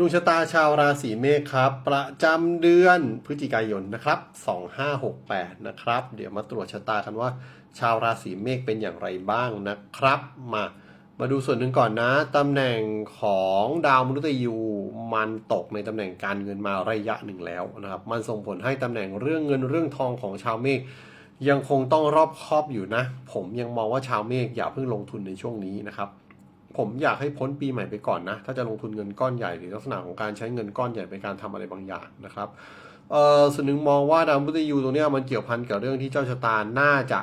ดวงชะตาชาวราศีเมษครับ ประจำเดือนพฤศจิกายนนะครับ 2568 นะครับ เดี๋ยวมาตรวจชะตากันว่า ชาวราศีเมษเป็นอย่างไรบ้างนะครับ มามาดูส่วนหนึ่งก่อนนะตำแหน่งของดาวมนุษย์ยูมันตกในตำแหน่งการเงินมาระยะหนึ่งแล้วนะครับ มันส่งผลให้ตำแหน่งเรื่องเงินเรื่องทองของชาวเมษยังคงต้องรอบคอบอยู่นะ ผมยังมองว่าชาวเมษอย่าเพิ่งลงทุนในช่วงนี้นะครับ ผมอยากให้พ้นปีใหม่ไปก่อนนะ ถ้าจะลงทุนเงินก้อนใหญ่หรือลักษณะของการใช้เงินก้อนใหญ่ในการทำอะไรบางอย่างนะครับเอ่อส่วนหนึ่งมองว่าดาวพุธยูตรงเนี้ยมันเกี่ยวพันกับเรื่องที่เจ้าชะตาน่าจะ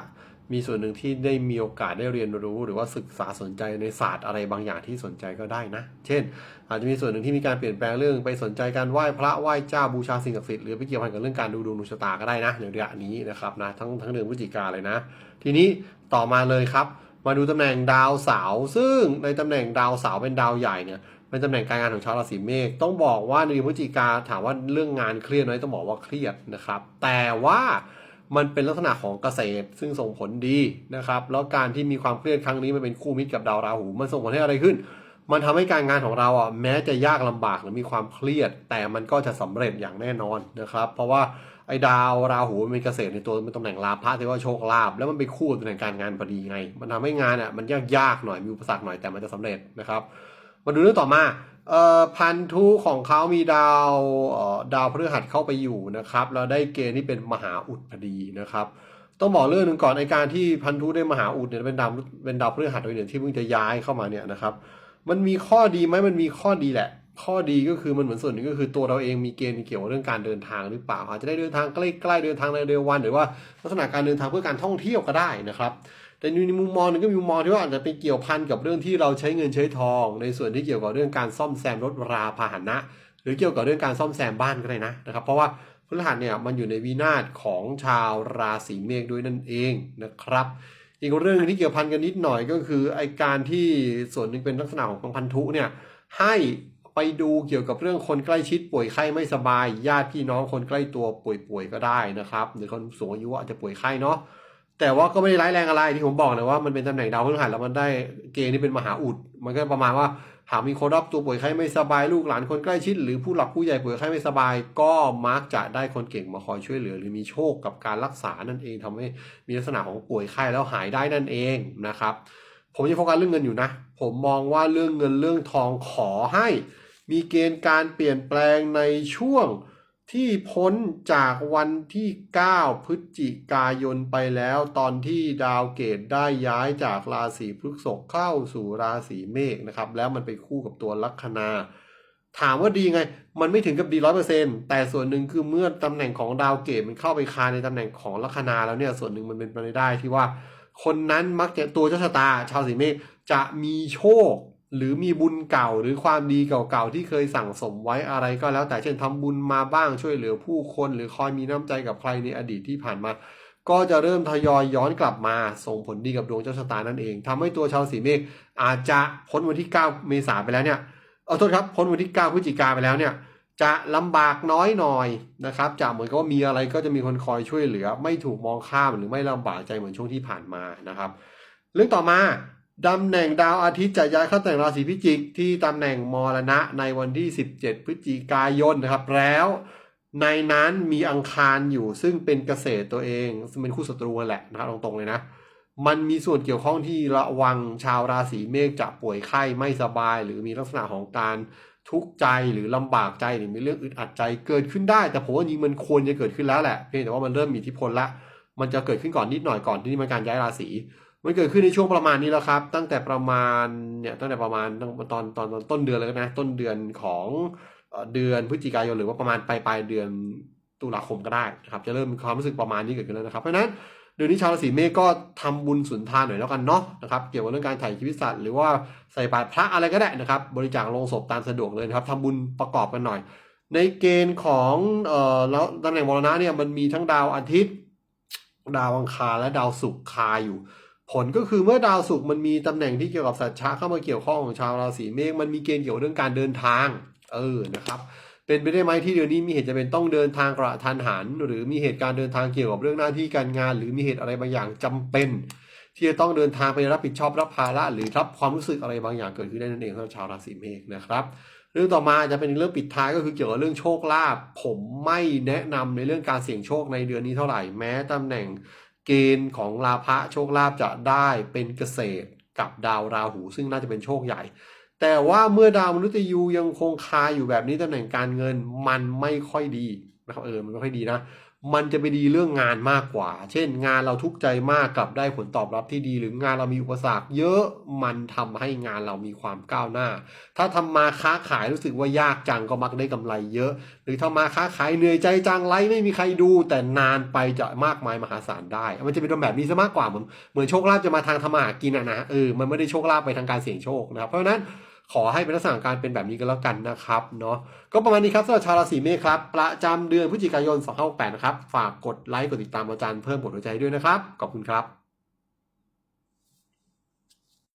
มีส่วนหนึ่งที่ได้มีโอกาสได้เรียนรู้ หรือว่าศึกษาสนใจในศาสตร์อะไรบางอย่างที่สนใจก็ได้นะ เช่น อาจจะมีส่วนหนึ่งที่มีการเปลี่ยนแปลงเรื่องไปสนใจการไหว้พระไหว้เจ้าบูชาสิ่งศักดิ์สิทธิ์หรือไปเกี่ยวพันกับเรื่องการดูดวงดวงชะตาก็ได้นะในระยะนี้นะครับนะทั้งทั้งเดือนพฤศจิกาเลยนะ ทีนี้ต่อมาเลยครับ มาดูตำแหน่งดาวเสาร์ซึ่งในตำแหน่งดาวเสาร์เป็นดาวใหญ่เนี่ยเป็นตำแหน่งการงานของชาวราศีเมษต้องบอกว่าในเดือนพฤศจิกาถามว่าเรื่องงานเครียดไหมต้องบอกว่าเครียดนะครับ แต่ว่ามันเป็นลักษณะของเกษตรซึ่งส่งผลดีนะครับ แล้วการที่มีความเครียดครั้งนี้มันเป็นคู่มิตรกับดาวราหู มันส่งผลให้อะไรขึ้น มันทำให้การงานของเราอะแม้จะยากลำบากหรือมีความเครียด แต่มันก็จะสำเร็จอย่างแน่นอนนะครับ เพราะว่าไอ้ดาวราหูมันเป็นเกษตรในตัวเป็นตำแหน่งลาภะที่ว่าโชคลาภแล้วมันไปคู่ตำแหน่งการงานพอดีไง มันทำให้งานอะมันยากยากๆหน่อยมีอุปสรรคหน่อยแต่มันจะสำเร็จนะครับ มาดูเรื่องต่อมาเอ่อพันธุของเขามีดาวเอ่อดาวพฤหัสเข้าไปอยู่นะครับแล้วได้เกณฑ์ที่เป็นมหาอุดพอดีนะครับต้องบอกเรื่องหนึ่งก่อนในการที่พันธุได้มหาอุดเนี่ยเป็นดาวเป็นดาวพฤหัสโดยเนี่ยที่เพิ่งจะย้ายเข้ามาเนี่ยนะครับ มันมีข้อดีไหมมันมีข้อดีแหละ ข้อดีก็คือมันเหมือนส่วนหนึ่งก็คือตัวเราเองมีเกณฑ์เกี่ยวกับเรื่องการเดินทางหรือเปล่าอาจจะได้เดินทางใกล้ๆเดินทางในเร็ววัน หรือว่าลักษณะการเดินทางเพื่อการท่องเที่ยวก็ได้นะครับ แต่ในมุมมองหนึงก็มีมุมมองที่ว่าอาจจะไปเกี่ยวพันกับเรื่องที่เราใช้เงินใช้ทอง ในส่วนที่เกี่ยวกับเรื่องการซ่อมแซมรถราพาหนะ หรือเกี่ยวกับเรื่องการซ่อมแซมบ้านก็ได้นะนะครับ เพราะว่าพฤหัสเนี่ยมันอยู่ในวินาศของชาวราศีเมษด้วยนั่นเองนะครับ อีกเรื่องที่เกี่ยวพันกันนิดหน่อยก็คือไอการที่ส่วนหนึ่งเป็นลักษณะของพันธุเนี่ยให้ไปดูเกี่ยวกับเรื่องคนใกล้ชิดป่วยไข้ไม่สบายญาติพี่น้องคนใกล้ตัวป่วยๆก็ได้นะครับหรือคนสูงอายุอาจจะป่วยไข้เนาะแต่ว่าก็ไม่ได้ร้ายแรงอะไรที่ผมบอกนะว่ามันเป็นตำแหน่งดาวพฤหัสแล้วมันได้เกณฑ์ที่เป็นมหาอุด มันก็ประมาณว่า หากมีคนรอบตัวป่วยไข้ไม่สบายลูกหลานคนใกล้ชิด หรือผู้หลักผู้ใหญ่ป่วยไข้ไม่สบาย ก็มักจะได้คนเก่งมาคอยช่วยเหลือ หรือมีโชคกับการรักษานั่นเองทำให้มีลักษณะของป่วยไข้แล้วหายได้นั่นเองนะครับ ผมยังโฟกัสเรื่องเงินอยู่นะ ผมมองว่าเรื่องเงินเรื่องทองขอให้ มีเกณฑ์การเปลี่ยนแปลงในช่วง ที่พ้นจากวันที่ 9 พฤศจิกายนไปแล้ว ตอนที่ดาวเกตได้ย้ายจากราศีพฤษภเข้าสู่ราศีเมษนะครับ แล้วมันไปคู่กับตัวลัคนา ถามว่าดีไง มันไม่ถึงกับดีร้อยเปอร์เซ็นแต่ส่วนหนึ่งคือเมื่อตำแหน่งของดาวเกตมันเข้าไปคาในตำแหน่งของลัคนาแล้วเนี่ย ส่วนหนึ่งมันเป็นไปได้ที่ว่า คนนั้นมักจะตัวเจ้าชะตา ชาวสีเมษจะมีโชค หรือมีบุญเก่าหรือความดีเก่าๆที่เคยสั่งสมไว้อะไรก็แล้ว แต่เช่นทำบุญมาบ้างช่วยเหลือผู้คนหรือคอยมีน้ำใจกับใครในอดีตที่ผ่านมา ก็จะเริ่มทยอยย้อนกลับมา ส่งผลดีกับดวงเจ้าชะตานั่นเองทำให้ตัวชาวสีเมษอาจจะพ้นวันที่ 9 เมษาไปแล้วเนี่ยเอาโทษครับพ้นวันที่ 9 พฤศจิกาไปแล้วเนี่ยจะลำบากน้อยหน่อยนะครับจะเหมือนกับว่ามีอะไรก็จะมีคนคอยช่วยเหลือ ไม่ถูกมองข้ามหรือไม่ลำบากใจเหมือนช่วงที่ผ่านมานะครับ เรื่องต่อมา ตำแหน่งดาวอาทิตย์จะย้ายเข้าแต่งราศีพิจิกที่ตำแหน่งมรณะในวันที่ 17 พฤศจิกายนนะครับ แล้วในนั้นมีอังคารอยู่ซึ่งเป็นเกษตรตัวเองซึ่งเป็นคู่ศัตรูแหละนะครับตรงๆเลยนะ มันมีส่วนเกี่ยวข้องที่ระวังชาวราศีเมษจะป่วยไข้ไม่สบาย หรือมีลักษณะของการทุกข์ใจหรือลำบากใจหรือมีเรื่องอึดอัดใจเกิดขึ้นได้ แต่ผมว่าจริงมันควรจะเกิดขึ้นแล้วแหละเพียงแต่ว่ามันเริ่มมีอิทธิพลละมันจะเกิดขึ้นก่อนนิดหน่อยก่อนที่มันการย้ายราศี มันเกิดขึ้นในช่วงประมาณนี้แล้วครับ ตั้งแต่ประมาณเนี่ยตั้งแต่ประมาณตอนตอนตอนต้นเดือนเลยนะต้นเดือนของเดือนพฤศจิกายนหรือว่าประมาณปลายปลายเดือนตุลาคมก็ได้นะครับจะเริ่มมีความรู้สึกประมาณนี้เกิดขึ้นแล้วนะครับเพราะฉะนั้นเดือนนี้ชาวราศีเมษก็ทำบุญสุนทานหน่อยแล้วกันเนาะนะครับเกี่ยวกับเรื่องการถ่ายชีวิตสัตว์หรือว่าใส่บาตรพระอะไรก็ได้นะครับ บริจาคลงศพตามสะดวกเลยนะครับทำบุญประกอบกันหน่อย ในเกณฑ์ของเอ่อแล้วตำแหน่งมรณะเนี่ยมันมีทั้งดาวอาทิตย์ ดาวอังคารและดาวศุกร์คาอยู่ ผลก็คือเมื่อดาวศุกร์มันมีตำแหน่งที่เกี่ยวกับสัตว์ชะเข้ามาเกี่ยวข้องของชาวราศีเมษมันมีเกณฑ์เกี่ยวกับเรื่องการเดินทาง เออนะครับ เป็นไปได้ไหมที่เดือนนี้มีเหตุจะเป็นต้องเดินทางกระทันหัน หรือมีเหตุการณ์เดินทางเกี่ยวกับเรื่องหน้าที่การงาน หรือมีเหตุอะไรบางอย่างจำเป็น ที่จะต้องเดินทางไปรับผิดชอบรับภาระหรือรับความรู้สึกอะไรบางอย่างเกิดขึ้นได้นั่นเองสำหรับชาวราศีเมษนะครับเรื่องต่อมาจะเป็นเรื่องปิดท้ายก็คือเกี่ยวกับเรื่องโชคลาภผมไม่แนะนำในเรื่องการเสี่ยงโชคในเดือนนี้เท่าไหร่แม้ตำแหน่ง เกณฑ์ของลาภะโชคลาภจะได้เป็นเกษตรกับดาวราหู ซึ่งน่าจะเป็นโชคใหญ่ แต่ว่าเมื่อดาวมนุษย์ยูยังคงคาอยู่แบบนี้ตำแหน่งการเงินมันไม่ค่อยดีนะครับเออมันไม่ค่อยดีนะ มันจะไปดีเรื่องงานมากกว่า เช่น งานเราทุกข์ใจมากกลับได้ผลตอบรับที่ดี หรืองานเรามีอุปสรรคเยอะ มันทำให้งานเรามีความก้าวหน้า ถ้าทำมาค้าขายรู้สึกว่ายากจังก็มักได้กำไรเยอะ หรือทำมาค้าขายเหนื่อยใจจังไรไม่มีใครดู แต่นานไปจะมากมายมหาศาลได้ มันจะเป็นแบบนี้ซะมากกว่าเหมือนเหมือนโชคลาภจะมาทางทำมหากินอะนะ เออ มันไม่ได้โชคลาภไปทางการเสี่ยงโชคนะครับ เพราะฉะนั้น ขอให้เป็นลักษณะการเป็นแบบนี้ก็แล้วกันนะครับเนาะก็ประมาณนี้ครับสำหรับชาวราศีเมษครับ ประจำเดือนพฤศจิกายน 2568 นะครับ ฝากกดไลค์กดติดตามอาจารย์เพิ่มกดหัวใจด้วยนะครับ ขอบคุณครับ